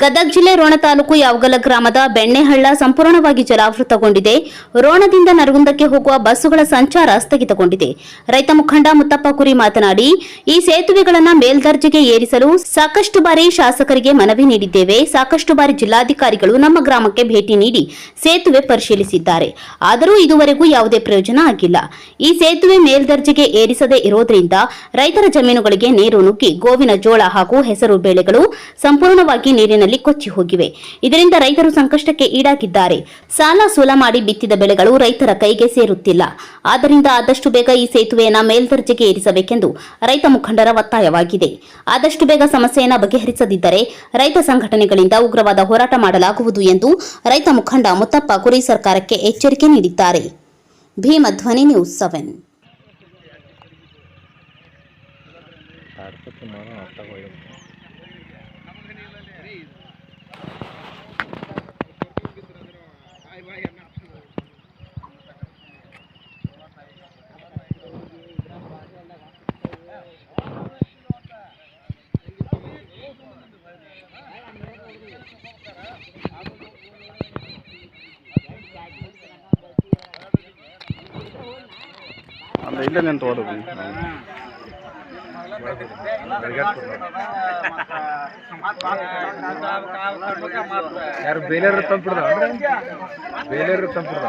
ಗದಗ ಜಿಲ್ಲೆ ರೋಣ ತಾಲೂಕು ಯಾವಗಲ ಗ್ರಾಮದ ಬೆಣ್ಣೆಹಳ್ಳ ಸಂಪೂರ್ಣವಾಗಿ ಜಲಾವೃತಗೊಂಡಿದೆ. ರೋಣದಿಂದ ನರಗುಂದಕ್ಕೆ ಹೋಗುವ ಬಸ್ಸುಗಳ ಸಂಚಾರ ಸ್ಥಗಿತಗೊಂಡಿದೆ. ರೈತ ಮುಖಂಡ ಮುತ್ತಪ್ಪ ಕುರಿ ಮಾತನಾಡಿ, ಈ ಸೇತುವೆಗಳನ್ನು ಮೇಲ್ದರ್ಜೆಗೆ ಏರಿಸಲು ಸಾಕಷ್ಟು ಬಾರಿ ಶಾಸಕರಿಗೆ ಮನವಿ ನೀಡಿದ್ದೇವೆ. ಸಾಕಷ್ಟು ಬಾರಿ ಜಿಲ್ಲಾಧಿಕಾರಿಗಳು ನಮ್ಮ ಗ್ರಾಮಕ್ಕೆ ಭೇಟಿ ನೀಡಿ ಸೇತುವೆ ಪರಿಶೀಲಿಸಿದ್ದಾರೆ. ಆದರೂ ಇದುವರೆಗೂ ಯಾವುದೇ ಪ್ರಯೋಜನ ಆಗಿಲ್ಲ. ಈ ಸೇತುವೆ ಮೇಲ್ದರ್ಜೆಗೆ ಏರಿಸದೇ ಇರೋದ್ರಿಂದ ರೈತರ ಜಮೀನುಗಳಿಗೆ ನೀರು ನುಗ್ಗಿ ಗೋವಿನ ಜೋಳ ಹಾಗೂ ಹೆಸರು ಬೇಳೆಗಳು ಸಂಪೂರ್ಣವಾಗಿ ನೀರಿನಲ್ಲಿ ಕೊಚ್ಚಿ ಹೋಗಿವೆ. ಇದರಿಂದ ರೈತರು ಸಂಕಷ್ಟಕ್ಕೆ ಈಡಾಗಿದ್ದಾರೆ. ಸಾಲ ಸೂಲ ಮಾಡಿ ಬಿತ್ತಿದ ಬೆಳೆಗಳು ರೈತರ ಕೈಗೆ ಸೇರುತ್ತಿಲ್ಲ. ಆದ್ದರಿಂದ ಆದಷ್ಟು ಬೇಗ ಈ ಸೇತುವೆಯನ್ನು ಮೇಲ್ದರ್ಜೆಗೆ ಏರಿಸಬೇಕೆಂದು ರೈತ ಮುಖಂಡರ ಒತ್ತಾಯವಾಗಿದೆ. ಆದಷ್ಟು ಬೇಗ ಸಮಸ್ಯೆಯನ್ನು ಬಗೆಹರಿಸದಿದ್ದರೆ ರೈತ ಸಂಘಟನೆಗಳಿಂದ ಉಗ್ರವಾದ ಹೋರಾಟ ಮಾಡಲಾಗುವುದು ಎಂದು ರೈತ ಮುಖಂಡ ಮುತ್ತಪ್ಪ ಕುರಿ ಸರ್ಕಾರಕ್ಕೆ ಎಚ್ಚರಿಕೆ ನೀಡಿದ್ದಾರೆ. Bhimadhwani news seven. ಅಲ್ಲ ಇಲ್ಲೇ ನಿಂತು ಓಡೋದು ಯಾರು ಬೇಲೇರ ತಂದ್ಬಿಡ್ದ ಬೇಲೇರ ತಂದ್ಬಿಡ್ದ